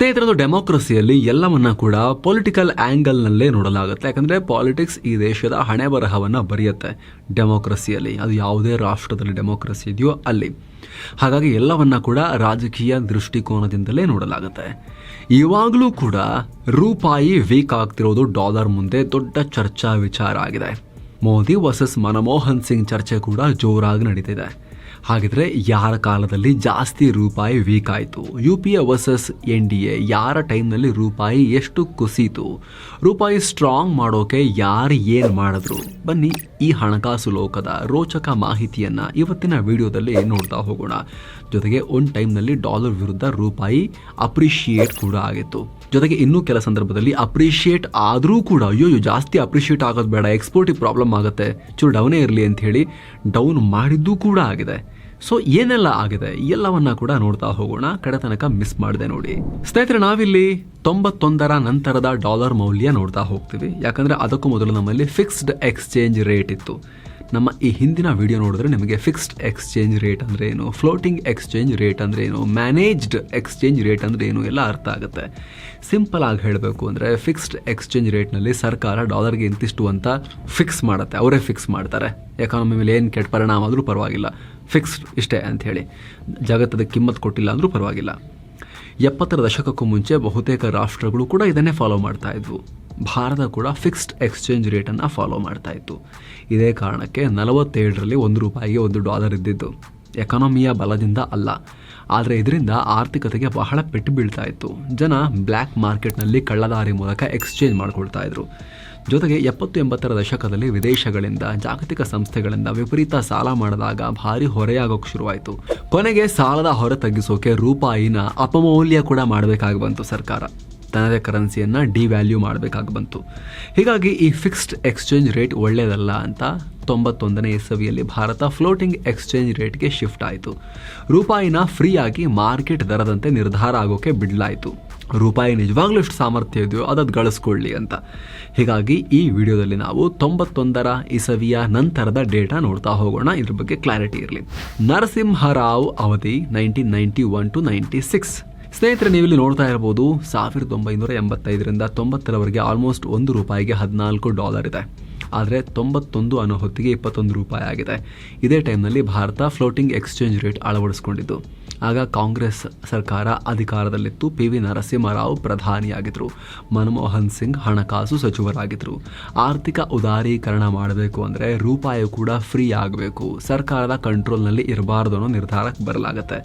ಸ್ನೇಹಿತರದು ಡೆಮೋಕ್ರಸಿಯಲ್ಲಿ ಎಲ್ಲವನ್ನ ಕೂಡ ಪೊಲಿಟಿಕಲ್ ಆಂಗಲ್ನಲ್ಲೇ ನೋಡಲಾಗುತ್ತೆ. ಯಾಕಂದ್ರೆ ಪಾಲಿಟಿಕ್ಸ್ ಈ ದೇಶದ ಹಣೆ ಬರಹವನ್ನ ಬರೆಯುತ್ತೆ ಡೆಮೋಕ್ರಸಿಯಲ್ಲಿ ಅದು ಯಾವುದೇ ರಾಷ್ಟ್ರದಲ್ಲಿ ಡೆಮೋಕ್ರಸಿ ಇದೆಯೋ ಅಲ್ಲಿ. ಹಾಗಾಗಿ ಎಲ್ಲವನ್ನ ಕೂಡ ರಾಜಕೀಯ ದೃಷ್ಟಿಕೋನದಿಂದಲೇ ನೋಡಲಾಗುತ್ತೆ. ಇವಾಗಲೂ ಕೂಡ ರೂಪಾಯಿ ವೀಕ್ ಆಗ್ತಿರೋದು ಡಾಲರ್ ಮುಂದೆ ದೊಡ್ಡ ಚರ್ಚಾ ವಿಚಾರ ಆಗಿದೆ. ಮೋದಿ ವರ್ಸಸ್ ಮನಮೋಹನ್ ಸಿಂಗ್ ಚರ್ಚೆ ಕೂಡ ಜೋರಾಗಿ ನಡೀತಿದೆ. ಹಾಗಿದ್ರೆ ಯಾರ ಕಾಲದಲ್ಲಿ ಜಾಸ್ತಿ ರೂಪಾಯಿ ವೀಕ್ ಆಯಿತು U P A versus N D A ಯಾರ ಟೈಮ್ನಲ್ಲಿ ರೂಪಾಯಿ ಎಷ್ಟು ಕುಸಿತು? ರೂಪಾಯಿ ಸ್ಟ್ರಾಂಗ್ ಮಾಡೋಕೆ ಯಾರು ಏನು ಮಾಡಿದ್ರು? ಬನ್ನಿ ಈ ಹಣಕಾಸು ಲೋಕದ ರೋಚಕ ಮಾಹಿತಿಯನ್ನು ಇವತ್ತಿನ ವಿಡಿಯೋದಲ್ಲಿ ನೋಡ್ತಾ ಹೋಗೋಣ. ಜೊತೆಗೆ ಒಂದು ಟೈಮ್ನಲ್ಲಿ ಡಾಲರ್ ವಿರುದ್ಧ ರೂಪಾಯಿ ಅಪ್ರಿಷಿಯೇಟ್ ಕೂಡ ಆಗಿತ್ತು. ಜೊತೆಗೆ ಇನ್ನೂ ಕೆಲ ಸಂದರ್ಭದಲ್ಲಿ ಅಪ್ರಿಷಿಯೇಟ್ ಆದರೂ ಕೂಡ ಅಯ್ಯೋ ಜಾಸ್ತಿ ಅಪ್ರಿಷಿಯೇಟ್ ಆಗೋದು ಬೇಡ ಎಕ್ಸ್ಪೋರ್ಟಿಗೆ ಪ್ರಾಬ್ಲಮ್ ಆಗುತ್ತೆ, ಚೂರು ಡೌನೇ ಇರಲಿ ಅಂತ ಹೇಳಿ ಡೌನ್ ಮಾಡಿದ್ದು ಕೂಡ ಆಗಿದೆ. ಸೊ ಏನೆಲ್ಲ ಆಗಿದೆ? ಎಲ್ಲವನ್ನ ಕೂಡ ನೋಡ್ತಾ ಹೋಗೋಣ. ಕಡೆ ತನಕ ಮಿಸ್ ಮಾಡಿದೆ ನೋಡಿ. ಸ್ನೇಹಿತರೆ, ನಾವಿಲ್ಲಿ ತೊಂಬತ್ತೊಂದರ ನಂತರದ ಡಾಲರ್ ಮೌಲ್ಯ ನೋಡ್ತಾ ಹೋಗ್ತೀವಿ. ಯಾಕಂದ್ರೆ ಅದಕ್ಕೂ ಮೊದಲು ನಮ್ಮಲ್ಲಿ ಫಿಕ್ಸ್ಡ್ ಎಕ್ಸ್ಚೇಂಜ್ ರೇಟ್ ಇತ್ತು. ನಮ್ಮ ಈ ಹಿಂದಿನ ವಿಡಿಯೋ ನೋಡಿದ್ರೆ ನಿಮಗೆ ಫಿಕ್ಸ್ಡ್ ಎಕ್ಸ್ಚೇಂಜ್ ರೇಟ್ ಅಂದ್ರೆ ಏನು ಫ್ಲೋಟಿಂಗ್ ಎಕ್ಸ್ಚೇಂಜ್ ರೇಟ್ ಅಂದ್ರೆ ಏನು ಮ್ಯಾನೇಜ್ಡ್ ಎಕ್ಸ್ಚೇಂಜ್ ರೇಟ್ ಅಂದ್ರೆ ಏನು ಎಲ್ಲ ಅರ್ಥ ಆಗುತ್ತೆ. ಸಿಂಪಲ್ ಆಗಿ ಹೇಳಬೇಕು ಅಂದರೆ ಫಿಕ್ಸ್ಡ್ ಎಕ್ಸ್ಚೇಂಜ್ ರೇಟ್ನಲ್ಲಿ ಸರ್ಕಾರ ಡಾಲರ್ಗೆ ಇಂತಿಷ್ಟು ಅಂತ ಫಿಕ್ಸ್ ಮಾಡುತ್ತೆ. ಅವರೇ ಫಿಕ್ಸ್ ಮಾಡ್ತಾರೆ. ಎಕಾನಮಿ ಮೇಲೆ ಏನು ಕೆಟ್ಟ ಪರಿಣಾಮ ಆದರೂ ಪರವಾಗಿಲ್ಲ. ಫಿಕ್ಸ್ಡ್ ಇಷ್ಟೇ ಅಂಥೇಳಿ. ಜಗತ್ತದ ಕಿಮ್ಮತ್ತು ಕೊಟ್ಟಿಲ್ಲ ಅಂದರೂ ಪರವಾಗಿಲ್ಲ. ಎಪ್ಪತ್ತರ ದಶಕಕ್ಕೂ ಮುಂಚೆ ಬಹುತೇಕ ರಾಷ್ಟ್ರಗಳು ಕೂಡ ಇದನ್ನೇ ಫಾಲೋ ಮಾಡ್ತಾ ಇದ್ವು. ಭಾರತ ಕೂಡ ಫಿಕ್ಸ್ಡ್ ಎಕ್ಸ್ಚೇಂಜ್ ರೇಟನ್ನು ಫಾಲೋ ಮಾಡ್ತಾ ಇತ್ತು. ಇದೇ ಕಾರಣಕ್ಕೆ ನಲವತ್ತೇಳರಲ್ಲಿ ಒಂದು ರೂಪಾಯಿಗೆ ಒಂದು ಡಾಲರ್ ಇದ್ದಿದ್ದು. ಎಕಾನಮಿಯ ಬಲದಿಂದ ಅಲ್ಲ. ಆದರೆ ಇದರಿಂದ ಆರ್ಥಿಕತೆಗೆ ಬಹಳ ಪೆಟ್ಟು ಬೀಳ್ತಾ ಇತ್ತು. ಜನ ಬ್ಲ್ಯಾಕ್ ಮಾರ್ಕೆಟ್ನಲ್ಲಿ ಕಳ್ಳದಾರಿ ಮೂಲಕ ಎಕ್ಸ್ಚೇಂಜ್ ಮಾಡ್ಕೊಳ್ತಾ ಇದ್ರು. ಜೊತೆಗೆ ಎಪ್ಪತ್ತು ಎಂಬತ್ತರ ದಶಕದಲ್ಲಿ ವಿದೇಶಗಳಿಂದ ಜಾಗತಿಕ ಸಂಸ್ಥೆಗಳಿಂದ ವಿಪರೀತ ಸಾಲ ಮಾಡಿದಾಗ ಭಾರಿ ಹೊರೆಯಾಗೋಕೆ ಶುರುವಾಯಿತು. ಕೊನೆಗೆ ಸಾಲದ ಹೊರೆ ತಗ್ಗಿಸೋಕೆ ರೂಪಾಯಿನ ಅಪಮೌಲ್ಯ ಕೂಡ ಮಾಡಬೇಕಾಗಿ ಬಂತು ಸರ್ಕಾರ. ತನ್ನದೇ ಕರೆನ್ಸಿಯನ್ನು ಡಿವ್ಯಾಲ್ಯೂ ಮಾಡಬೇಕಾಗಿ ಬಂತು. ಹೀಗಾಗಿ ಈ ಫಿಕ್ಸ್ಡ್ ಎಕ್ಸ್ಚೇಂಜ್ ರೇಟ್ ಒಳ್ಳೆಯದಲ್ಲ ಅಂತ ತೊಂಬತ್ತೊಂದನೇ ಇಸವಿಯಲ್ಲಿ ಭಾರತ ಫ್ಲೋಟಿಂಗ್ ಎಕ್ಸ್ಚೇಂಜ್ ರೇಟ್ಗೆ ಶಿಫ್ಟ್ ಆಯಿತು. ರೂಪಾಯಿನ ಫ್ರೀಯಾಗಿ ಮಾರ್ಕೆಟ್ ದರದಂತೆ ನಿರ್ಧಾರ ಆಗೋಕೆ ಬಿಡಲಾಯಿತು. ರೂಪಾಯಿ ನಿಜವಾಗ್ಲೂ ಎಷ್ಟು ಸಾಮರ್ಥ್ಯ ಇದೆಯೋ ಅದದು ಗಳಿಸ್ಕೊಳ್ಳಿ ಅಂತ. ಹೀಗಾಗಿ ಈ ವಿಡಿಯೋದಲ್ಲಿ ನಾವು ತೊಂಬತ್ತೊಂದರ ಇಸವಿಯ ನಂತರದ ಡೇಟಾ ನೋಡ್ತಾ ಹೋಗೋಣ. ಇದ್ರ ಬಗ್ಗೆ ಕ್ಲಾರಿಟಿ ಇರಲಿ. ನರಸಿಂಹರಾವ್ ಅವಧಿ nineteen ninety one to ninety six. ಸ್ನೇಹಿತರೆ ನೀವಿಲ್ಲಿ ನೋಡ್ತಾ ಇರಬಹುದು ಸಾವಿರದ ಒಂಬೈನೂರ ಎಂಬತ್ತೈದರಿಂದ ತೊಂಬತ್ತರವರೆಗೆ ಆಲ್ಮೋಸ್ಟ್ ಒಂದು ರೂಪಾಯಿಗೆ ಹದಿನಾಲ್ಕು ಡಾಲರ್ ಇದೆ. ಆದರೆ ತೊಂಬತ್ತೊಂದು ಅನ್ನೋ ಹೊತ್ತಿಗೆ ಇಪ್ಪತ್ತೊಂದು ರೂಪಾಯಿ ಆಗಿದೆ. ಇದೇ ಟೈಮ್ನಲ್ಲಿ ಭಾರತ ಫ್ಲೋಟಿಂಗ್ ಎಕ್ಸ್ಚೇಂಜ್ ರೇಟ್ ಅಳವಡಿಸ್ಕೊಂಡಿದ್ದು. ಆಗ ಕಾಂಗ್ರೆಸ್ ಸರ್ಕಾರ ಅಧಿಕಾರದಲ್ಲಿತ್ತು. ಪಿ ವಿ ನರಸಿಂಹರಾವ್ ಪ್ರಧಾನಿಯಾಗಿದ್ದರು ಮನಮೋಹನ್ ಸಿಂಗ್ ಹಣಕಾಸು ಸಚಿವರಾಗಿದ್ದರು ಆರ್ಥಿಕ ಉದಾರೀಕರಣ ಮಾಡಬೇಕು ಅಂದರೆ ರೂಪಾಯಿ ಕೂಡ ಫ್ರೀ ಆಗಬೇಕು. ಸರ್ಕಾರದ ಕಂಟ್ರೋಲ್ನಲ್ಲಿ ಇರಬಾರ್ದು ಅನ್ನೋ ನಿರ್ಧಾರಕ್ಕೆ ಬರಲಾಗುತ್ತೆ.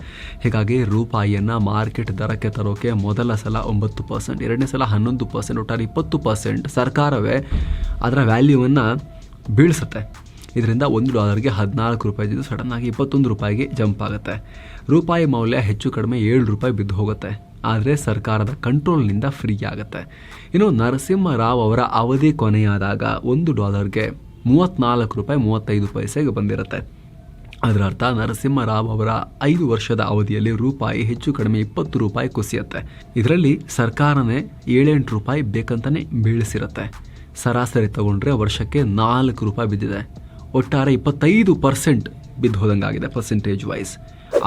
ಹೀಗಾಗಿ ರೂಪಾಯಿಯನ್ನು ಮಾರ್ಕೆಟ್ ದರಕ್ಕೆ ತರೋಕೆ ಮೊದಲ ಸಲ ಒಂಬತ್ತು ಪರ್ಸೆಂಟ್ ಎರಡನೇ ಸಲ ಹನ್ನೊಂದು ಪರ್ಸೆಂಟ್ ಒಟ್ಟಾರೆ ಇಪ್ಪತ್ತು ಪರ್ಸೆಂಟ್ ಸರ್ಕಾರವೇ ಅದರ ವ್ಯಾಲ್ಯೂವನ್ನು ಬೀಳಿಸುತ್ತೆ. ಇದರಿಂದ ಒಂದು ಡಾಲರ್ಗೆ ಹದಿನಾಲ್ಕು ರೂಪಾಯಿ ಸಡನ್ ಆಗಿ ಇಪ್ಪತ್ತೊಂದು ರೂಪಾಯಿಗೆ ಜಂಪ್ ಆಗುತ್ತೆ. ರೂಪಾಯಿ ಮೌಲ್ಯ ಹೆಚ್ಚು ಕಡಿಮೆ ಏಳು ರೂಪಾಯಿ ಬಿದ್ದು ಹೋಗುತ್ತೆ. ಆದರೆ ಸರ್ಕಾರದ ಕಂಟ್ರೋಲ್ನಿಂದ ಫ್ರೀ ಆಗುತ್ತೆ. ಇನ್ನು ನರಸಿಂಹರಾವ್ ಅವರ ಅವಧಿ ಕೊನೆಯಾದಾಗ ಒಂದು ಡಾಲರ್ಗೆ ಮೂವತ್ತ್ನಾಲ್ಕು ರೂಪಾಯಿ ಮೂವತ್ತೈದು ಪೈಸೆಗೆ ಬಂದಿರುತ್ತೆ. ಅದರ ಅರ್ಥ ನರಸಿಂಹರಾವ್ ಅವರ ಐದು ವರ್ಷದ ಅವಧಿಯಲ್ಲಿ ರೂಪಾಯಿ ಹೆಚ್ಚು ಕಡಿಮೆ ಇಪ್ಪತ್ತು ರೂಪಾಯಿ ಕುಸಿಯುತ್ತೆ. ಇದರಲ್ಲಿ ಸರ್ಕಾರನೇ ಏಳೆಂಟು ರೂಪಾಯಿ ಬೇಕಂತಲೇ ಬೀಳಿಸಿರುತ್ತೆ. ಸರಾಸರಿ ತಗೊಂಡ್ರೆ ವರ್ಷಕ್ಕೆ ನಾಲ್ಕು ರೂಪಾಯಿ ಬಿದ್ದಿದೆ. ಒಟ್ಟಾರೆ ಇಪ್ಪತ್ತೈದು ಪರ್ಸೆಂಟ್ ಬಿದ್ದು ಹೋದಂಗಾಗಿದೆ ಪರ್ಸೆಂಟೇಜ್ ವೈಸ್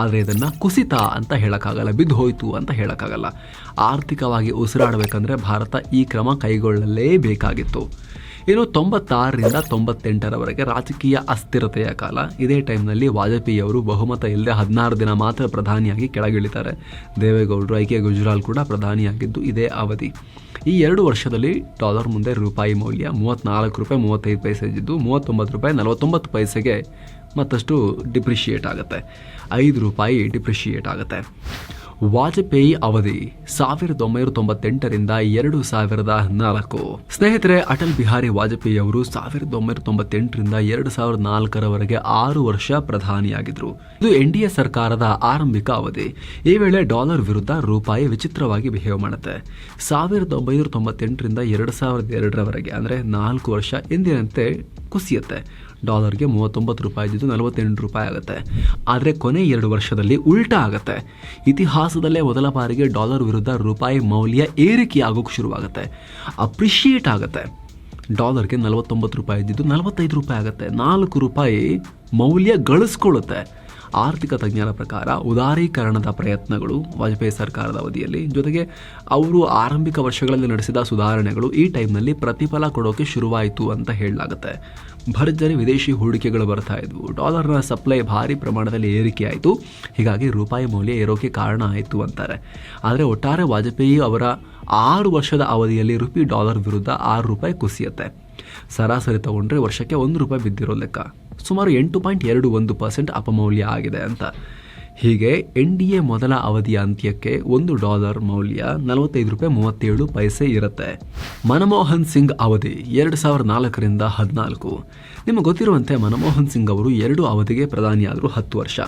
ಆದರೆ ಇದನ್ನು ಕುಸಿತ ಅಂತ ಹೇಳೋಕ್ಕಾಗಲ್ಲ, ಬಿದ್ದು ಹೋಯಿತು ಅಂತ ಹೇಳೋಕ್ಕಾಗಲ್ಲ. ಆರ್ಥಿಕವಾಗಿ ಉಸಿರಾಡಬೇಕಂದ್ರೆ ಭಾರತ ಈ ಕ್ರಮ ಕೈಗೊಳ್ಳಲೇಬೇಕಾಗಿತ್ತು. ಇನ್ನು ತೊಂಬತ್ತಾರರಿಂದ ತೊಂಬತ್ತೆಂಟರವರೆಗೆ ರಾಜಕೀಯ ಅಸ್ಥಿರತೆಯ ಕಾಲ. ಇದೇ ಟೈಮ್ನಲ್ಲಿ ವಾಜಪೇಯಿ ಅವರು ಬಹುಮತ ಇಲ್ಲದೆ ಹದಿನಾರು ದಿನ ಮಾತ್ರ ಪ್ರಧಾನಿಯಾಗಿ ಕೆಳಗಿಳಿತಾರೆ. ದೇವೇಗೌಡರು, ಐ ಕೆ ಗುಜರಾಲ್ ಕೂಡ ಪ್ರಧಾನಿಯಾಗಿದ್ದು ಇದೇ ಅವಧಿ. ಈ ಎರಡು ವರ್ಷದಲ್ಲಿ ಡಾಲರ್ ಮುಂದೆ ರೂಪಾಯಿ ಮೌಲ್ಯ ಮೂವತ್ತ್ನಾಲ್ಕು ರೂಪಾಯಿ ಮೂವತ್ತೈದು ಪೈಸೆ ಇದ್ದಿದ್ದು ಮೂವತ್ತೊಂಬತ್ತು ರೂಪಾಯಿ ನಲವತ್ತೊಂಬತ್ತು ಪೈಸೆಗೆ ಮತ್ತಷ್ಟು ಡಿಪ್ರಿಷಿಯೇಟ್ ಆಗುತ್ತೆ. ಐದು ರೂಪಾಯಿ ಡಿಪ್ರಿಷಿಯೇಟ್ ಆಗುತ್ತೆ. ವಾಜಪೇಯಿ ಅವಧಿ ಸಾವಿರದ ಒಂಬೈನೂರ ತೊಂಬತ್ತೆಂಟರಿಂದ ಎರಡು ಸಾವಿರದ ನಾಲ್ಕು. ಸ್ನೇಹಿತರೆ, ಅಟಲ್ ಬಿಹಾರಿ ವಾಜಪೇಯಿ ಅವರು ಸಾವಿರದ ಒಂಬೈನೂರ ತೊಂಬತ್ತೆಂಟರಿಂದ ಎರಡು ಸಾವಿರದ ನಾಲ್ಕರವರೆಗೆ ಆರು ವರ್ಷ ಪ್ರಧಾನಿಯಾಗಿದ್ರು ಇದು ಎನ್ ಸರ್ಕಾರದ ಆರಂಭಿಕ ಅವಧಿ. ಈ ವೇಳೆ ಡಾಲರ್ ವಿರುದ್ಧ ರೂಪಾಯಿ ವಿಚಿತ್ರವಾಗಿ ಬಿಹೇವ್ ಮಾಡುತ್ತೆ. ಸಾವಿರದ ಒಂಬೈನೂರ ತೊಂಬತ್ತೆಂಟರಿಂದ ಎರಡು ಸಾವಿರದ ಎರಡರವರೆಗೆ, ಅಂದರೆ ನಾಲ್ಕು ವರ್ಷ ಎಂದಿನಂತೆ ಕುಸಿಯುತ್ತೆ. ಡಾಲರ್ಗೆ ಮೂವತ್ತೊಂಬತ್ತು ರೂಪಾಯಿ ಇದ್ದಿದ್ದು ನಲವತ್ತೆಂಟು ರೂಪಾಯಿ ಆಗುತ್ತೆ. ಆದರೆ ಕೊನೆ ಎರಡು ವರ್ಷದಲ್ಲಿ ಉಲ್ಟಾ ಆಗುತ್ತೆ. ಇತಿಹಾಸದಲ್ಲೇ ಮೊದಲ ಬಾರಿಗೆ ಡಾಲರ್ ವಿರುದ್ಧ ರೂಪಾಯಿ ಮೌಲ್ಯ ಏರಿಕೆ ಆಗೋಕ್ಕೆ ಶುರುವಾಗುತ್ತೆ. ಅಪ್ರಿಷಿಯೇಟ್ ಆಗುತ್ತೆ. ಡಾಲರ್ಗೆ ನಲವತ್ತೊಂಬತ್ತು ರೂಪಾಯಿ ಇದ್ದಿದ್ದು ನಲವತ್ತೈದು ರೂಪಾಯಿ ಆಗುತ್ತೆ. ನಾಲ್ಕು ರೂಪಾಯಿ ಮೌಲ್ಯ ಗಳಿಸ್ಕೊಳ್ಳುತ್ತೆ. ಆರ್ಥಿಕ ತಜ್ಞರ ಪ್ರಕಾರ ಉದಾರೀಕರಣದ ಪ್ರಯತ್ನಗಳು ವಾಜಪೇಯಿ ಸರ್ಕಾರದ ಅವಧಿಯಲ್ಲಿ, ಜೊತೆಗೆ ಅವರು ಆರಂಭಿಕ ವರ್ಷಗಳಲ್ಲಿ ನಡೆಸಿದ ಸುಧಾರಣೆಗಳು ಈ ಟೈಮ್ನಲ್ಲಿ ಪ್ರತಿಫಲ ಕೊಡೋಕೆ ಶುರುವಾಯಿತು ಅಂತ ಹೇಳಲಾಗುತ್ತೆ. ಭರ್ಜರಿ ವಿದೇಶಿ ಹೂಡಿಕೆಗಳು ಬರ್ತಾ ಇದ್ವು. ಡಾಲರ್ನ ಸಪ್ಲೈ ಭಾರಿ ಪ್ರಮಾಣದಲ್ಲಿ ಏರಿಕೆ ಆಯಿತು ಹೀಗಾಗಿ ರೂಪಾಯಿ ಮೌಲ್ಯ ಏರೋಕೆ ಕಾರಣ ಆಯಿತು ಅಂತಾರೆ. ಆದರೆ ಒಟ್ಟಾರೆ ವಾಜಪೇಯಿ ಅವರ ಆರು ವರ್ಷದ ಅವಧಿಯಲ್ಲಿ ರುಪಿ ಡಾಲರ್ ವಿರುದ್ಧ ಆರು ರೂಪಾಯಿ ಕುಸಿಯುತ್ತೆ. ಸರಾಸರಿ ತಗೊಂಡ್ರೆ ವರ್ಷಕ್ಕೆ ಒಂದು ರೂಪಾಯಿ ಬಿದ್ದಿರೋ ಲೆಕ್ಕ. ಸುಮಾರು ಎಂಟು ಪಾಯಿಂಟ್ ಎರಡು ಒಂದು ಪರ್ಸೆಂಟ್ ಅಪಮೌಲ್ಯ ಆಗಿದೆ ಅಂತ. ಹೀಗೆ ಎನ್ ಡಿ ಎ ಮೊದಲ ಅವಧಿಯ ಅಂತ್ಯಕ್ಕೆ ಒಂದು ಡಾಲರ್ ಮೌಲ್ಯ ನಲವತ್ತೈದು ರೂಪಾಯಿ ಮೂವತ್ತೇಳು ಪೈಸೆ ಇರುತ್ತೆ. ಮನಮೋಹನ್ ಸಿಂಗ್ ಅವಧಿ ಎರಡು ಸಾವಿರದ ನಾಲ್ಕರಿಂದ ಹದಿನಾಲ್ಕು. ನಿಮಗೆ ಗೊತ್ತಿರುವಂತೆ ಮನಮೋಹನ್ ಸಿಂಗ್ ಅವರು ಎರಡು ಅವಧಿಗೆ ಪ್ರಧಾನಿಯಾದರು ಹತ್ತು ವರ್ಷ.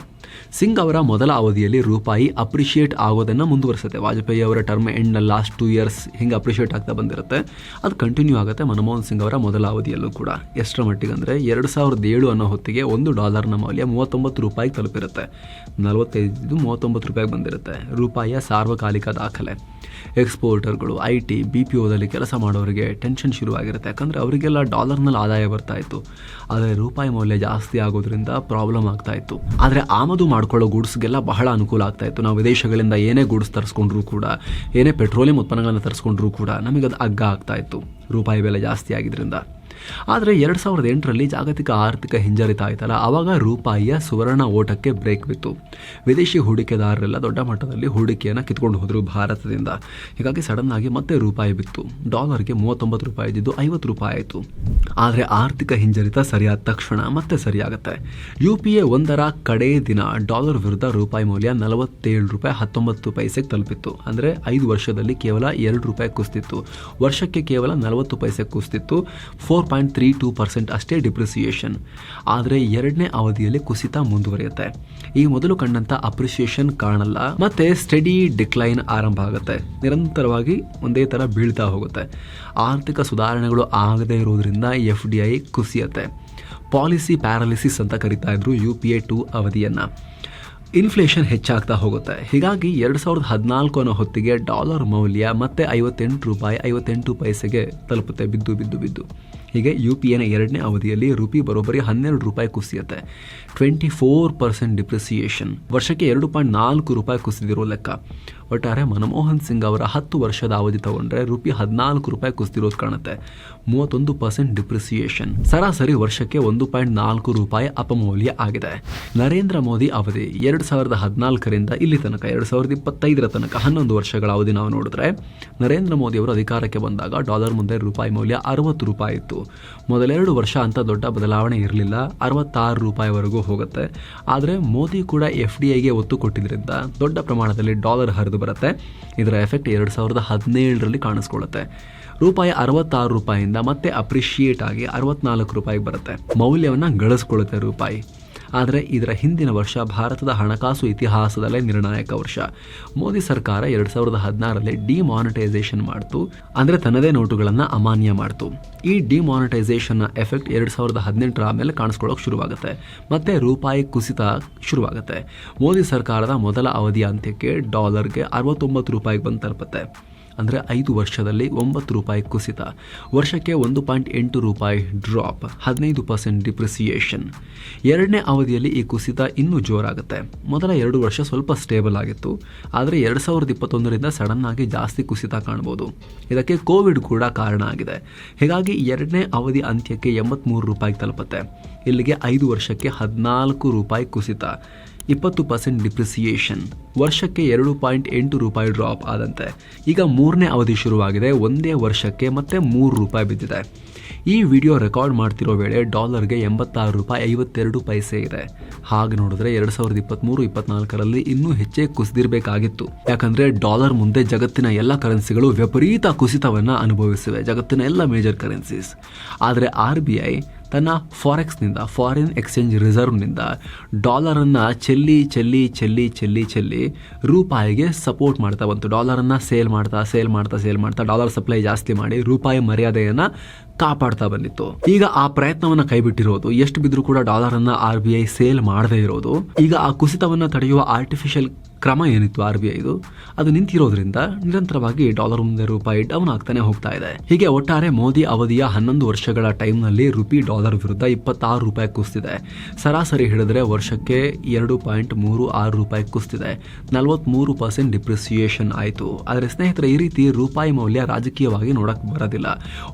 ಸಿಂಗ್ ಅವರ ಮೊದಲ ಅವಧಿಯಲ್ಲಿ ರೂಪಾಯಿ ಅಪ್ರಿಷಿಯೇಟ್ ಆಗೋದನ್ನು ಮುಂದುವರಿಸುತ್ತೆ. ವಾಜಪೇಯಿ ಅವರ ಟರ್ಮ್ ಎಂಡ್ನ ಲಾಸ್ಟ್ ಟೂ ಇಯರ್ಸ್ ಹಿಂಗೆ ಅಪ್ರಿಷಿಯೇಟ್ ಆಗ್ತಾ ಬಂದಿರುತ್ತೆ? ಅದು ಕಂಟಿನ್ಯೂ ಆಗುತ್ತೆ ಮನಮೋಹನ್ ಸಿಂಗ್ ಅವರ ಮೊದಲ ಅವಧಿಯಲ್ಲೂ ಕೂಡ. ಎಷ್ಟರ ಮಟ್ಟಿಗೆ ಅಂದರೆ ಎರಡು ಸಾವಿರದ ಏಳು ಅನ್ನೋ ಹೊತ್ತಿಗೆ ಒಂದು ಡಾಲರ್ನ ಮೌಲ್ಯ ಮೂವತ್ತೊಂಬತ್ತು ರೂಪಾಯಿಗೆ ತಲುಪಿರುತ್ತೆ. ನಲವತ್ತೈದು, ಮೂವತ್ತೊಂಬತ್ತು ರೂಪಾಯಿಗೆ ಬಂದಿರುತ್ತೆ. ರೂಪಾಯಿಯ ಸಾರ್ವಕಾಲಿಕ ದಾಖಲೆ. ಎಕ್ಸ್ಪೋರ್ಟರ್ಗಳು ಐ ಟಿ ಬಿ ಪಿ ಓದಲ್ಲಿ ಕೆಲಸ ಮಾಡೋರಿಗೆ ಟೆನ್ಷನ್ ಶುರುವಾಗಿರುತ್ತೆ. ಯಾಕಂದರೆ ಅವರಿಗೆಲ್ಲ ಡಾಲರ್ನಲ್ಲಿ ಆದಾಯ ಬರ್ತಾ ಇತ್ತು. ಆದರೆ ರೂಪಾಯಿ ಮೌಲ್ಯ ಜಾಸ್ತಿ ಆಗೋದ್ರಿಂದ ಪ್ರಾಬ್ಲಮ್ ಆಗ್ತಾ ಇತ್ತು. ಆದರೆ ಆಮದು ಮಾಡ್ಕೊಳ್ಳೋ ಗೂಡ್ಸ್ಗೆಲ್ಲ ಬಹಳ ಅನುಕೂಲ ಆಗ್ತಾ ಇತ್ತು. ನಾವು ವಿದೇಶಗಳಿಂದ ಏನೇ ಗೂಡ್ಸ್ ತರಿಸ್ಕೊಂಡ್ರೂ ಕೂಡ, ಏನೇ ಪೆಟ್ರೋಲಿಯಂ ಉತ್ಪನ್ನಗಳನ್ನು ತರಿಸ್ಕೊಂಡ್ರೂ ಕೂಡ ನಮಗೆ ಅದು ಅಗ್ಗ ಆಗ್ತಾ ಇತ್ತು. ರೂಪಾಯಿ ಬೆಲೆ ಜಾಸ್ತಿ ಆಗಿದ್ರಿಂದ. ಆದರೆ ಎರಡು ಸಾವಿರದ ಎಂಟರಲ್ಲಿ ಜಾಗತಿಕ ಆರ್ಥಿಕ ಹಿಂಜರಿತ ಆಯ್ತಲ್ಲ ಆವಾಗ ರೂಪಾಯಿಯ ಸುವರ್ಣ ಓಟಕ್ಕೆ ಬ್ರೇಕ್ ಬಿತ್ತು. ವಿದೇಶಿ ಹೂಡಿಕೆದಾರರೆಲ್ಲ ದೊಡ್ಡ ಮಟ್ಟದಲ್ಲಿ ಹೂಡಿಕೆಯನ್ನು ಕಿತ್ಕೊಂಡು ಹೋದರು ಭಾರತದಿಂದ. ಹೀಗಾಗಿ ಸಡನ್ ಆಗಿ ಮತ್ತೆ ರೂಪಾಯಿ ಬಿತ್ತು. ಡಾಲರ್ಗೆ ಮೂವತ್ತೊಂಬತ್ತು ರೂಪಾಯಿ ಇದ್ದಿದ್ದು ಐವತ್ತು ರೂಪಾಯಿ ಆಯಿತು. ಆದರೆ ಆರ್ಥಿಕ ಹಿಂಜರಿತ ಸರಿಯಾದ ತಕ್ಷಣ ಮತ್ತೆ ಸರಿಯಾಗುತ್ತೆ. ಯು ಪಿ ಎ ಒಂದರ ಕಡೇ ದಿನ ಡಾಲರ್ ವಿರುದ್ಧ ರೂಪಾಯಿ ಮೌಲ್ಯ ನಲವತ್ತೇಳು ರೂಪಾಯಿ ಹತ್ತೊಂಬತ್ತು ಪೈಸೆಗೆ ತಲುಪಿತ್ತು. ಅಂದರೆ ಐದು ವರ್ಷದಲ್ಲಿ ಕೇವಲ ಎರಡು ರೂಪಾಯಿ ಕುಸ್ತಿತ್ತು. ವರ್ಷಕ್ಕೆ ಕೇವಲ ನಲವತ್ತು ಪೈಸೆ ಕುಸ್ತಿತ್ತು. Four point three two percent ಅಷ್ಟೇ ಡಿಪ್ರಿಸಿಯೇಷನ್ ಆದರೆ ಎರಡನೇ ಅವಧಿಯಲ್ಲಿ ಕುಸಿತ ಮುಂದುವರಿಯುತ್ತೆ. ಈ ಮೊದಲು ಕಂಡಂತ ಅಪ್ರಿಸಿಯೇಷನ್ ಕಾಣಲ್ಲ, ಮತ್ತೆ ಸ್ಟಡಿ ಡಿಕ್ಲೈನ್ ಆರಂಭ ಆಗುತ್ತೆ. ನಿರಂತರವಾಗಿ ಒಂದೇ ಥರ ಬೀಳ್ತಾ ಹೋಗುತ್ತೆ. ಆರ್ಥಿಕ ಸುಧಾರಣೆಗಳು ಆಗದೇ ಇರೋದ್ರಿಂದ ಎಫ್ ಡಿ ಐ ಕುಸಿಯುತ್ತೆ. ಪಾಲಿಸಿ ಪ್ಯಾರಾಲಿಸಿಸ್ ಅಂತ ಕರಿತಾ ಇದ್ರು ಯು ಪಿ ಎ ಟು ಅವಧಿಯನ್ನು. ಇನ್ಫ್ಲೇಷನ್ ಹೆಚ್ಚಾಗ್ತಾ ಹೋಗುತ್ತೆ. ಹೀಗಾಗಿ ಎರಡು ಸಾವಿರದ ಹದಿನಾಲ್ಕು ಅನ್ನೋ ಹೊತ್ತಿಗೆ ಡಾಲರ್ ಮೌಲ್ಯ ಮತ್ತೆ ಐವತ್ತೆಂಟು ರೂಪಾಯಿ, ಐವತ್ತೆಂಟು ಪೈಸೆಗೆ ತಲುಪುತ್ತೆ, ಬಿದ್ದು ಬಿದ್ದು ಬಿದ್ದು. ಹೀಗೆ ಯು ಪಿ ಎನ ಎರಡನೇ ಅವಧಿಯಲ್ಲಿ ರುಪಿ ಬರೋಬ್ಬರಿ ಹನ್ನೆರಡು ರೂಪಾಯಿ ಕುಸಿಯುತ್ತೆ. Twenty four percent depreciation. ವರ್ಷಕ್ಕೆ ಎರಡು ಪಾಯಿಂಟ್ ನಾಲ್ಕು ರೂಪಾಯಿ ಕುಸಿದಿರೋ ಲೆಕ್ಕ. ಒಟ್ಟಾರೆ ಮನಮೋಹನ್ ಸಿಂಗ್ ಅವರ ಹತ್ತು ವರ್ಷದ ಅವಧಿ ತಗೊಂಡ್ರೆ ರುಪಿ ಹದಿನಾಲ್ಕು ರೂಪಾಯಿ ಕುಸ್ತಿರೋದು ಕಾಣುತ್ತೆ. ಮೂವತ್ತೊಂದು ಪರ್ಸೆಂಟ್ ಡಿಪ್ರಿಸಿಯೇಷನ್. ಸರಾಸರಿ ವರ್ಷಕ್ಕೆ ಒಂದು ಪಾಯಿಂಟ್ ನಾಲ್ಕು ರೂಪಾಯಿ ಅಪಮೌಲ್ಯ ಆಗಿದೆ. ನರೇಂದ್ರ ಮೋದಿ ಅವಧಿ ಎರಡು ಸಾವಿರದ ಹದಿನಾಲ್ಕರಿಂದ ಇಲ್ಲಿ ತನಕ, ಎರಡು ಸಾವಿರದ ಇಪ್ಪತ್ತೈದರ ತನಕ, ಹನ್ನೊಂದು ವರ್ಷಗಳ ಅವಧಿ ನಾವು ನೋಡಿದ್ರೆ ನರೇಂದ್ರ ಮೋದಿ ಅವರು ಅಧಿಕಾರಕ್ಕೆ ಬಂದಾಗ ಡಾಲರ್ ಮುಂದೆ ರೂಪಾಯಿ ಮೌಲ್ಯ ಅರವತ್ತು ರೂಪಾಯಿ ಇತ್ತು. ಮೊದಲೆರಡು ವರ್ಷ ಅಂತ ದೊಡ್ಡ ಬದಲಾವಣೆ ಇರಲಿಲ್ಲ, ಅರವತ್ತಾರು ರೂಪಾಯಿವರೆಗೂ ಹೋಗುತ್ತೆ. ಆದರೆ ಮೋದಿ ಕೂಡ ಎಫ್ ಡಿ ಐಗೆ ಒತ್ತು ಕೊಟ್ಟಿದ್ದರಿಂದ ದೊಡ್ಡ ಪ್ರಮಾಣದಲ್ಲಿ ಡಾಲರ್ ಹರಿದು ಬರುತ್ತೆ. ಇದರ ಎಫೆಕ್ಟ್ ಎರಡು ಸಾವಿರದ ಹದಿನೇಳರಲ್ಲಿ ಕಾಣಿಸ್ಕೊಳ್ಳುತ್ತೆ. ರೂಪಾಯಿ ಅರವತ್ತಾರು ರೂಪಾಯಿಂದ ಮತ್ತೆ ಅಪ್ರಿಷಿಯೇಟ್ ಆಗಿ ಅರವತ್ನಾಲ್ಕು ರೂಪಾಯಿಗೆ ಬರುತ್ತೆ. ಮೌಲ್ಯವನ್ನು ಗಳಿಸ್ಕೊಳ್ಳುತ್ತೆ ರೂಪಾಯಿ. ಆದರೆ ಇದರ ಹಿಂದಿನ ವರ್ಷ ಭಾರತದ ಹಣಕಾಸು ಇತಿಹಾಸದಲ್ಲೇ ನಿರ್ಣಾಯಕ ವರ್ಷ. ಮೋದಿ ಸರ್ಕಾರ ಎರಡು ಸಾವಿರದ ಹದಿನಾರರಲ್ಲಿ ಡಿಮಾನಿಟೈಸೇಷನ್ ಮಾಡಿತು. ಅಂದರೆ ತನ್ನದೇ ನೋಟುಗಳನ್ನು ಅಮಾನ್ಯ ಮಾಡಿತು. ಈ ಡಿಮಾನಿಟೈಸೇಷನ್ನ ಎಫೆಕ್ಟ್ ಎರಡು ಸಾವಿರದ ಹದಿನೆಂಟರ ಆಮೇಲೆ ಕಾಣಿಸ್ಕೊಳ್ಳೋಕೆ ಶುರುವಾಗುತ್ತೆ. ಮತ್ತೆ ರೂಪಾಯಿ ಕುಸಿತ ಶುರುವಾಗುತ್ತೆ. ಮೋದಿ ಸರ್ಕಾರದ ಮೊದಲ ಅವಧಿಯ ಅಂತ್ಯಕ್ಕೆ ಡಾಲರ್ಗೆ ಅರವತ್ತೊಂಬತ್ತು ರೂಪಾಯಿಗೆ ಬಂದು ತಲುಪುತ್ತೆ. ಅಂದರೆ ಐದು ವರ್ಷದಲ್ಲಿ ಒಂಬತ್ತು ರೂಪಾಯಿ ಕುಸಿತ. ವರ್ಷಕ್ಕೆ ಒಂದು ಪಾಯಿಂಟ್ ಎಂಟು ರೂಪಾಯಿ ಡ್ರಾಪ್, ಹದಿನೈದು ಪರ್ಸೆಂಟ್ ಡಿಪ್ರಿಸಿಯೇಷನ್. ಎರಡನೇ ಅವಧಿಯಲ್ಲಿ ಈ ಕುಸಿತ ಇನ್ನೂ ಜೋರಾಗುತ್ತೆ. ಮೊದಲ ಎರಡು ವರ್ಷ ಸ್ವಲ್ಪ ಸ್ಟೇಬಲ್ ಆಗಿತ್ತು. ಆದರೆ ಎರಡು ಸಾವಿರದ ಇಪ್ಪತ್ತೊಂದರಿಂದ ಸಡನ್ ಆಗಿ ಜಾಸ್ತಿ ಕುಸಿತ ಕಾಣ್ಬೋದು. ಇದಕ್ಕೆ ಕೋವಿಡ್ ಕೂಡ ಕಾರಣ ಆಗಿದೆ. ಹೀಗಾಗಿ ಎರಡನೇ ಅವಧಿ ಅಂತ್ಯಕ್ಕೆ ಎಂಬತ್ತ್ಮೂರು ರೂಪಾಯಿ ತಲುಪುತ್ತೆ. ಇಲ್ಲಿಗೆ ಐದು ವರ್ಷಕ್ಕೆ ಹದಿನಾಲ್ಕು ರೂಪಾಯಿ ಕುಸಿತ. ಇಪ್ಪತ್ತು ಪರ್ಸೆಂಟ್ ಡಿಪ್ರಿಸಿಯೇಷನ್ ವರ್ಷಕ್ಕೆ ಎರಡು ಪಾಯಿಂಟ್ ಎಂಟು ರೂಪಾಯಿ ಡ್ರಾಪ್ ಆದಂತೆ. ಈಗ ಮೂರನೇ ಅವಧಿ ಶುರುವಾಗಿದೆ, ಒಂದೇ ವರ್ಷಕ್ಕೆ ಮತ್ತೆ ಮೂರು ರೂಪಾಯಿ ಬಿದ್ದಿದೆ. ಈ ವಿಡಿಯೋ ರೆಕಾರ್ಡ್ ಮಾಡ್ತಿರೋ ವೇಳೆ ಡಾಲರ್ಗೆ ಎಂಬತ್ತಾರು ರೂಪಾಯಿ ಐವತ್ತೆರಡು ಪೈಸೆ ಇದೆ. ಹಾಗೆ ನೋಡಿದ್ರೆ ಎರಡು ಸಾವಿರದ ಇಪ್ಪತ್ತ್ಮೂರು ಇಪ್ಪತ್ನಾಲ್ಕರಲ್ಲಿ ಇನ್ನೂ ಹೆಚ್ಚೇ ಕುಸಿದಿರಬೇಕಾಗಿತ್ತು. ಯಾಕಂದ್ರೆ ಡಾಲರ್ ಮುಂದೆ ಜಗತ್ತಿನ ಎಲ್ಲ ಕರೆನ್ಸಿಗಳು ವಿಪರೀತ ಕುಸಿತವನ್ನು ಅನುಭವಿಸಿವೆ, ಜಗತ್ತಿನ ಎಲ್ಲ ಮೇಜರ್ ಕರೆನ್ಸೀಸ್ ಆದರೆ ಆರ್ ಬಿ ಐ ತನ್ನ ಫಾರೆಕ್ಸ್ನಿಂದ ಫಾರಿನ್ ಎಕ್ಸ್ಚೇಂಜ್ ರಿಸರ್ವ್ನಿಂದ ಡಾಲರನ್ನು ಚೆಲ್ಲಿ ಚೆಲ್ಲಿ ಚೆಲ್ಲಿ ಚೆಲ್ಲಿ ಚೆಲ್ಲಿ ರೂಪಾಯಿಗೆ ಸಪೋರ್ಟ್ ಮಾಡ್ತಾ ಬಂತು. ಡಾಲರನ್ನು ಸೇಲ್ ಮಾಡ್ತಾ ಸೇಲ್ ಮಾಡ್ತಾ ಸೇಲ್ ಮಾಡ್ತಾ ಡಾಲರ್ ಸಪ್ಲೈ ಜಾಸ್ತಿ ಮಾಡಿ ರೂಪಾಯಿ ಮರ್ಯಾದೆಯನ್ನು ಕಾಪಾಡ್ತಾ ಬಂದಿತ್ತು. ಈಗ ಆ ಪ್ರಯತ್ನವನ್ನ ಕೈಬಿಟ್ಟಿರೋದು, ಎಷ್ಟು ಬಿದ್ರೂ ಕೂಡ ಡಾಲರ್ ಅನ್ನ ಆರ್ ಬಿ ಐ ಸೇಲ್ ಮಾಡದೇ ಇರೋದು. ಈಗ ಆ ಕುಸಿತವನ್ನ ತಡೆಯುವ ಆರ್ಟಿಫಿಷಿಯಲ್ ಕ್ರಮ ಏನಿತ್ತು ಆರ್ ಬಿ ಐದು ಅದು ನಿಂತಿರೋದ್ರಿಂದ ನಿರಂತರವಾಗಿ ಡಾಲರ್ ಮುಂದೆ ರೂಪಾಯಿ ಡೌನ್ ಆಗ್ತಾನೆ ಹೋಗ್ತಾ ಇದೆ. ಹೀಗೆ ಒಟ್ಟಾರೆ ಮೋದಿ ಅವಧಿಯ ಹನ್ನೊಂದು ವರ್ಷಗಳ ಟೈಮ್ನಲ್ಲಿ ರುಪಿ ಡಾಲರ್ ವಿರುದ್ಧ ಇಪ್ಪತ್ತಾರು ರೂಪಾಯಿ ಕುಸಿದಿದೆ. ಸರಾಸರಿ ಹಿಡಿದ್ರೆ ವರ್ಷಕ್ಕೆ ಎರಡು ಪಾಯಿಂಟ್ ಮೂರು ಆರು ರೂಪಾಯಿ ಕುಸಿದಿದೆ. ನಲವತ್ಮೂರು ಪರ್ಸೆಂಟ್ ಡಿಪ್ರಿಸಿಯೇಷನ್ ಆಯಿತು. ಆದರೆ ಸ್ನೇಹಿತರೆ, ಈ ರೀತಿ ರೂಪಾಯಿ ಮೌಲ್ಯ ರಾಜಕೀಯವಾಗಿ ನೋಡಕ್ ಬರೋದಿಲ್ಲ.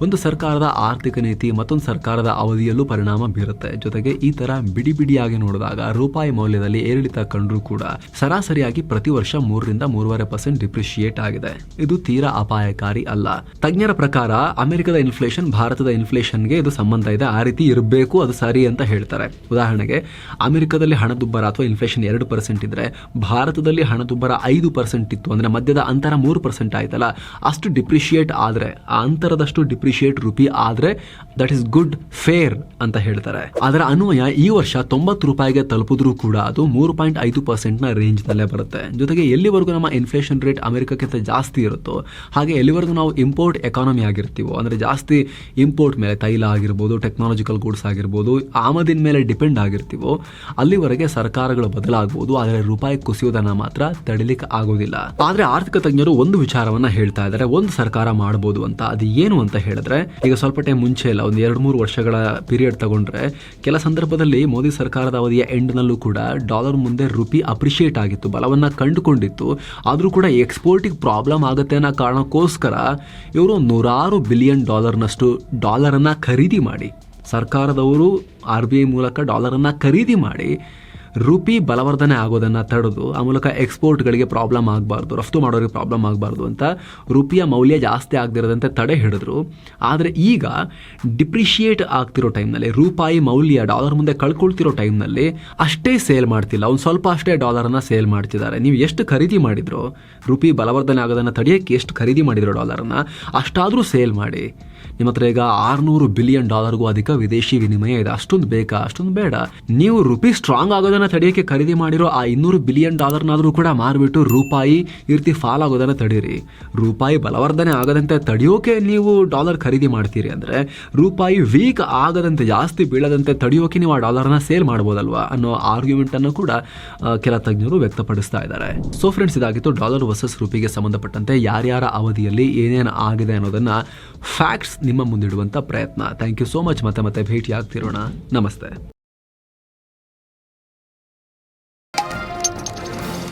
ಒಂದು ಸರ್ಕಾರದ ಆರ್ಥಿಕ ನೀತಿ ಮತ್ತೊಂದು ಸರ್ಕಾರದ ಅವಧಿಯಲ್ಲೂ ಪರಿಣಾಮ ಬೀರುತ್ತೆ. ಜೊತೆಗೆ ಈ ತರ ಬಿಡಿ ಬಿಡಿಯಾಗಿ ನೋಡಿದಾಗ ರೂಪಾಯಿ ಮೌಲ್ಯದಲ್ಲಿ ಏರಿಳಿತ ಕಂಡ್ರೂ ಕೂಡ ಸರಾಸರಿಯಾಗಿ ಪ್ರತಿ ವರ್ಷ ಮೂರರಿಂದ ಮೂರುವರೆ ಪರ್ಸೆಂಟ್ ಡಿಪ್ರಿಶಿಯೇಟ್ ಆಗಿದೆ. ಇದು ತೀರಾ ಅಪಾಯಕಾರಿ ಅಲ್ಲ. ತಜ್ಞರ ಪ್ರಕಾರ ಅಮೆರಿಕದ ಇನ್ಫ್ಲೇಷನ್ ಭಾರತದ ಇನ್ಫ್ಲೇಷನ್ಗೆ ಇದು ಸಂಬಂಧ ಇದೆ. ಆ ರೀತಿ ಇರಬೇಕು, ಅದು ಸರಿ ಅಂತ ಹೇಳ್ತಾರೆ. ಉದಾಹರಣೆಗೆ ಅಮೆರಿಕದಲ್ಲಿ ಹಣದುಬ್ಬರ ಅಥವಾ ಇನ್ಫ್ಲೇಷನ್ ಎರಡು ಪರ್ಸೆಂಟ್ ಇದ್ರೆ ಭಾರತದಲ್ಲಿ ಹಣದುಬ್ಬರ ಐದು ಪರ್ಸೆಂಟ್ ಇತ್ತು ಅಂದ್ರೆ ಮಧ್ಯದ ಅಂತರ ಮೂರು ಪರ್ಸೆಂಟ್ ಆಯ್ತಲ್ಲ. ಅಷ್ಟು ಡಿಪ್ರಿಶಿಯೇಟ್ ಆದ್ರೆ ಆ ಅಂತರದಷ್ಟು ಡಿಪ್ರಿಶಿಯೇಟ್ ರುಪಿ ಆದ್ರೆ ದಟ್ ಇಸ್ ಗುಡ್ ಫೇರ್ ಅಂತ ಹೇಳ್ತಾರೆ. ಅದರ ಅನ್ವಯ ಈ ವರ್ಷ ತೊಂಬತ್ತು ರೂಪಾಯಿಗೆ ತಲುಪಿದ್ರು ಕೂಡ ಅದು ಮೂರು ಪಾಯಿಂಟ್ ಐದು ಪರ್ಸೆಂಟ್ನ ರೇಂಜ್ ನಲ್ಲೇ ಬರುತ್ತೆ. ಜೊತೆಗೆ ಎಲ್ಲಿವರೆಗೂ ನಮ್ಮ ಇನ್ಫ್ಲೇಷನ್ ರೇಟ್ ಅಮೆರಿಕಕ್ಕಿಂತ ಜಾಸ್ತಿ ಇರುತ್ತೋ, ಹಾಗೆ ಎಲ್ಲಿವರೆಗೂ ನಾವು ಇಂಪೋರ್ಟ್ ಎಕಾನಮಿ ಆಗಿರ್ತೀವೋ, ಅಂದ್ರೆ ಜಾಸ್ತಿ ಇಂಪೋರ್ಟ್ ಮೇಲೆ ತೈಲ ಆಗಿರ್ಬೋದು ಟೆಕ್ನಾಲಜಿಕಲ್ ಗೂಡ್ಸ್ ಆಗಿರ್ಬೋದು, ಆಮದಿನ ಮೇಲೆ ಡಿಪೆಂಡ್ ಆಗಿರ್ತೀವೋ, ಅಲ್ಲಿವರೆಗೆ ಸರ್ಕಾರಗಳು ಬದಲಾಗಬಹುದು ಆದರೆ ರೂಪಾಯಿ ಕುಸಿಯೋದನ್ನ ಮಾತ್ರ ತಡಿಲಿಕ್ಕೆ ಆಗೋದಿಲ್ಲ. ಆದ್ರೆ ಆರ್ಥಿಕ ತಜ್ಞರು ಒಂದು ವಿಚಾರವನ್ನ ಹೇಳ್ತಾ ಇದ್ದಾರೆ. ಒಂದು ಸರ್ಕಾರ ಮಾಡಬಹುದು ಅಂತ. ಅದು ಏನು ಅಂತ ಹೇಳಿದ್ರೆ, ಈಗ ಸ್ವಲ್ಪ ಟೈಮ್ ಮುಂಚೆ ಇಲ್ಲ ಒಂದು ಎರಡು ಮೂರು ವರ್ಷಗಳ ಪೀರಿಯಡ್ ತಗೊಂಡ್ರೆ ಕೆಲ ಸಂದರ್ಭದಲ್ಲಿ ಮೋದಿ ಸರ್ಕಾರದ ಅವಧಿಯ ಎಂಡ್ನಲ್ಲೂ ಕೂಡ ಡಾಲರ್ ಮುಂದೆ ರುಪಿ ಅಪ್ರಿಷಿಯೇಟ್ ಆಗಿತ್ತು, ಬಲವನ್ನು ಕಂಡುಕೊಂಡಿತ್ತು. ಆದರೂ ಕೂಡ ಎಕ್ಸ್ಪೋರ್ಟಿಗೆ ಪ್ರಾಬ್ಲಮ್ ಆಗುತ್ತೆ ಅನ್ನೋ ಕಾರಣಕ್ಕೋಸ್ಕರ ಇವರು ನೂರಾರು ಬಿಲಿಯನ್ ಡಾಲರ್ನಷ್ಟು ಡಾಲರನ್ನು ಖರೀದಿ ಮಾಡಿ, ಸರ್ಕಾರದವರು ಆರ್ ಬಿ ಐ ಮೂಲಕ ಡಾಲರನ್ನು ಖರೀದಿ ಮಾಡಿ ರುಪಿ ಬಲವರ್ಧನೆ ಆಗೋದನ್ನು ತಡೆದು, ಆ ಮೂಲಕ ಎಕ್ಸ್ಪೋರ್ಟ್ಗಳಿಗೆ ಪ್ರಾಬ್ಲಮ್ ಆಗಬಾರ್ದು, ರಫ್ತು ಮಾಡೋರಿಗೆ ಪ್ರಾಬ್ಲಮ್ ಆಗಬಾರ್ದು ಅಂತ ರೂಪಿಯ ಮೌಲ್ಯ ಜಾಸ್ತಿ ಆಗದಿರದಂತೆ ತಡೆ ಹಿಡಿದ್ರು. ಆದರೆ ಈಗ ಡಿಪ್ರಿಷಿಯೇಟ್ ಆಗ್ತಿರೋ ಟೈಮ್ನಲ್ಲಿ ರೂಪಾಯಿ ಮೌಲ್ಯ ಡಾಲರ್ ಮುಂದೆ ಕಳ್ಕೊಳ್ತಿರೋ ಟೈಮ್ನಲ್ಲಿ ಅಷ್ಟೇ ಸೇಲ್ ಮಾಡ್ತಿಲ್ಲ. ಒಂದು ಸ್ವಲ್ಪ ಅಷ್ಟೇ ಡಾಲರನ್ನು ಸೇಲ್ ಮಾಡ್ತಿದ್ದಾರೆ. ನೀವು ಎಷ್ಟು ಖರೀದಿ ಮಾಡಿದ್ರು, ರೂಪಿ ಬಲವರ್ಧನೆ ಆಗೋದನ್ನು ತಡೆಯೋಕ್ಕೆ ಎಷ್ಟು ಖರೀದಿ ಮಾಡಿದ್ರು ಡಾಲರನ್ನು ಅಷ್ಟಾದರೂ ಸೇಲ್ ಮಾಡಿ. ನಿಮ್ಮ ಹತ್ರ ಈಗ ಆರುನೂರು ಬಿಲಿಯನ್ ಡಾಲರ್ಗೂ ಅಧಿಕ ವಿದೇಶಿ ವಿನಿಮಯ ಇದೆ. ಅಷ್ಟೊಂದು ಬೇಕಾ? ಅಷ್ಟೊಂದು ಬೇಡ. ನೀವು ರುಪಿ ಸ್ಟ್ರಾಂಗ್ ಆಗೋದನ್ನ ತಡೆಯೋಕ್ಕೆ ಖರೀದಿ ಮಾಡಿರೋ ಆ ಇನ್ನೂರು ಬಿಲಿಯನ್ ಡಾಲರ್ನಾದರೂ ಕೂಡ ಮಾರಿಬಿಟ್ಟು ರೂಪಾಯಿ ಈ ರೀತಿ ಫಾಲ್ ಆಗೋದನ್ನು ತಡೀರಿ. ರೂಪಾಯಿ ಬಲವರ್ಧನೆ ಆಗದಂತೆ ತಡೆಯೋಕೆ ನೀವು ಡಾಲರ್ ಖರೀದಿ ಮಾಡ್ತೀರಿ ಅಂದ್ರೆ ರೂಪಾಯಿ ವೀಕ್ ಆಗದಂತೆ, ಜಾಸ್ತಿ ಬೀಳದಂತೆ ತಡೆಯೋಕೆ ನೀವು ಆ ಡಾಲರ್ನ ಸೇಲ್ ಮಾಡ್ಬೋದಲ್ವಾ ಅನ್ನೋ ಆರ್ಗ್ಯುಮೆಂಟನ್ನು ಕೂಡ ಕೆಲ ತಜ್ಞರು ವ್ಯಕ್ತಪಡಿಸ್ತಾ ಇದ್ದಾರೆ. ಸೊ ಫ್ರೆಂಡ್ಸ್ ಇದಾಗಿತ್ತು ಡಾಲರ್ ವರ್ಸಸ್ ರೂಪಿಗೆ ಸಂಬಂಧಪಟ್ಟಂತೆ ಯಾರ್ಯಾರ ಅವಧಿಯಲ್ಲಿ ಏನೇನು ಆಗಿದೆ ಅನ್ನೋದನ್ನ ಫ್ಯಾಕ್ಟ್ಸ್ ನಿಮ್ಮ ಮುಂದಿಡುವಂಥ ಪ್ರಯತ್ನ. ಥ್ಯಾಂಕ್ ಯು ಸೋ ಮಚ್ ಮತ್ತೆ ಮತ್ತೆ ಭೇಟಿ ಆಗ್ತಿರೋಣ ನಮಸ್ತೆ.